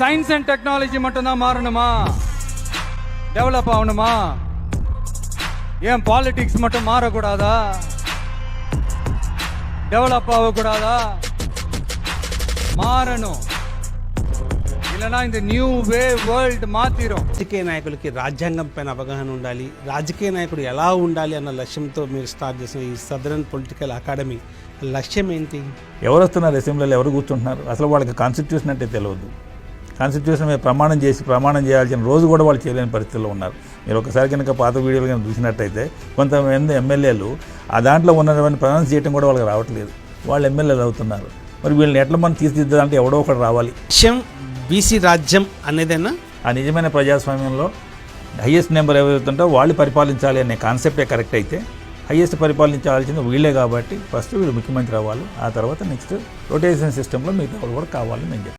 Science and technology மட்டும்தான் மாறணுமா develop ஆகணுமா ఏం పాలిటిక్స్ మటం మారకూడదా? డెవలప్ అవ్వకూడదా? మారను. ఇలా న్యూ వే వరల్డ్ మాత్రం రాజకీయ నాయకులకి రాజ్యాంగం పైన అవగాహన ఉండాలి. రాజకీయ నాయకుడు ఎలా ఉండాలి అన్న లక్ష్యంతో మీరు స్టార్ట్ చేసిన ఈ సదరన్ పొలిటికల్ అకాడమీ లక్ష్యం ఏంటి? ఎవరు వస్తున్నారు అసెంబ్లీలో ఎవరు కూర్చుంటున్నారు? అసలు వాళ్ళకి కాన్స్టిట్యూషన్ అంటే తెలియదు. కాన్స్టిట్యూషన్ మీద ప్రమాణం చేసి ప్రమాణం చేయాల్సిన రోజు కూడా వాళ్ళు చేయలేని పరిస్థితిలో ఉన్నారు. మీరు ఒకసారి కనుక పాత వీడియోలు కనుక చూసినట్టయితే కొంతమంది ఎమ్మెల్యేలు ఆ దాంట్లో ఉన్నటువంటి ప్రొనౌన్స్ చేయడం కూడా వాళ్ళకి రావట్లేదు. వాళ్ళు ఎమ్మెల్యేలు అవుతున్నారు. మరి వీళ్ళని ఎట్లా మనం తీర్చిదిద్దాలంటే ఎవడో ఒకటి రావాలి. లక్ష్యం బీసీ రాజ్యం అనేదేనా? ఆ నిజమైన ప్రజాస్వామ్యంలో హయ్యెస్ట్ నెంబర్ ఎవరైతుందో వాళ్ళు పరిపాలించాలి అనే కాన్సెప్టే కరెక్ట్ అయితే హయ్యెస్ట్ పరిపాలించాల్సింది వీళ్ళే కాబట్టి ఫస్ట్ వీళ్ళు ముఖ్యమంత్రి అవ్వాలి. ఆ తర్వాత నెక్స్ట్ రొటేషన్ సిస్టంలో మిగతా వాళ్ళు కూడా కావాలని నేను